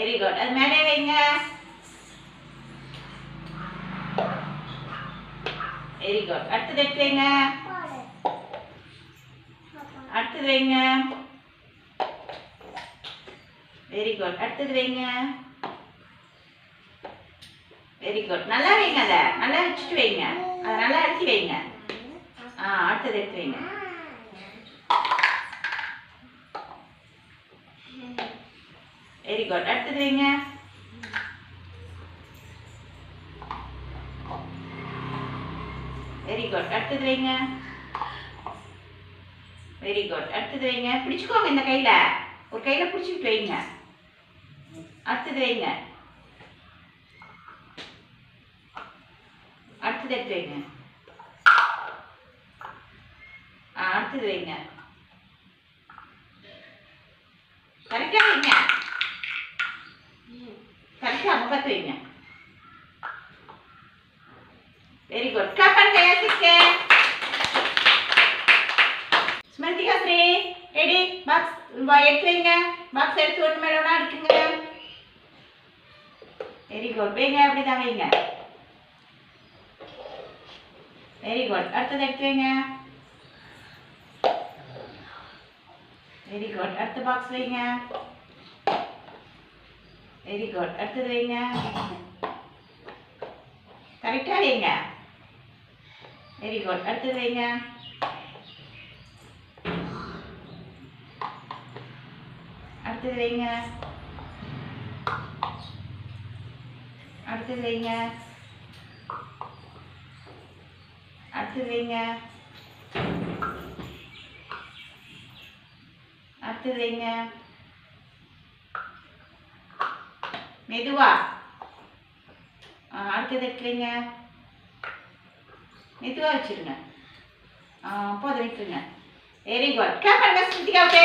Very good அது மேலே வைங்க. வெரி குட் அடுத்தது எடுத்து வைங்க? அடுத்தது வைங்க. வெரி குட் அடுத்தது வைங்க. வெரி குட் நல்லா வைங்க அதை. நல்லா வச்சுட்டு வைங்க. அதை நல்லா அடிச்சு வைங்க. ஆ அடுத்தது எடுத்து வைங்க. வெரி குட் அடுத்தது வைங்க வெரி குட் அடுத்தது வைங்க வெரி குட் அடுத்தது வைங்க பிடிச்சுக்கோங்க இந்த கையில் ஒரு கையில் பிடிச்சிட்டு வைங்க அடுத்தது வைங்க அடுத்தது எடுத்து வைங்க அடுத்தது வைங்க கரெக்டாக வைங்க கரெக்டாக அங்கே பார்த்து வைங்க வெரி குட் கிளாப் பண்ணுங்க யாசிக்கு ஸ்மிருதிகா ஸ்ரீ ரெடி பாக்ஸ் எடுத்து வைங்க பாக்ஸ் எடுத்து ஒன்று மேலே ஒன்றா எடுக்குங்க வெரி குட் வைங்க அப்படி தான் வைங்க வெரி குட் அடுத்தது எடுத்து வைங்க வெரி குட் அடுத்த பாக்ஸ் வைங்க வெரி குட் அடுத்தது வைங்க. கரெக்டாக வைங்க. வெரி குட் அடுத்தது வைங்க. அடுத்தது வைங்க. அடுத்தது வைங்க. அடுத்தது வைங்க. அடுத்தது வைங்க. மெதுவா. அடுத்தது எடுத்துருங்க மெதுவாக வச்சுருங்க. ஆ அதை வைத்துருங்க வெரி குட் கிளாப் பண்ணுங்க ஸ்ருதிகாவுக்கு.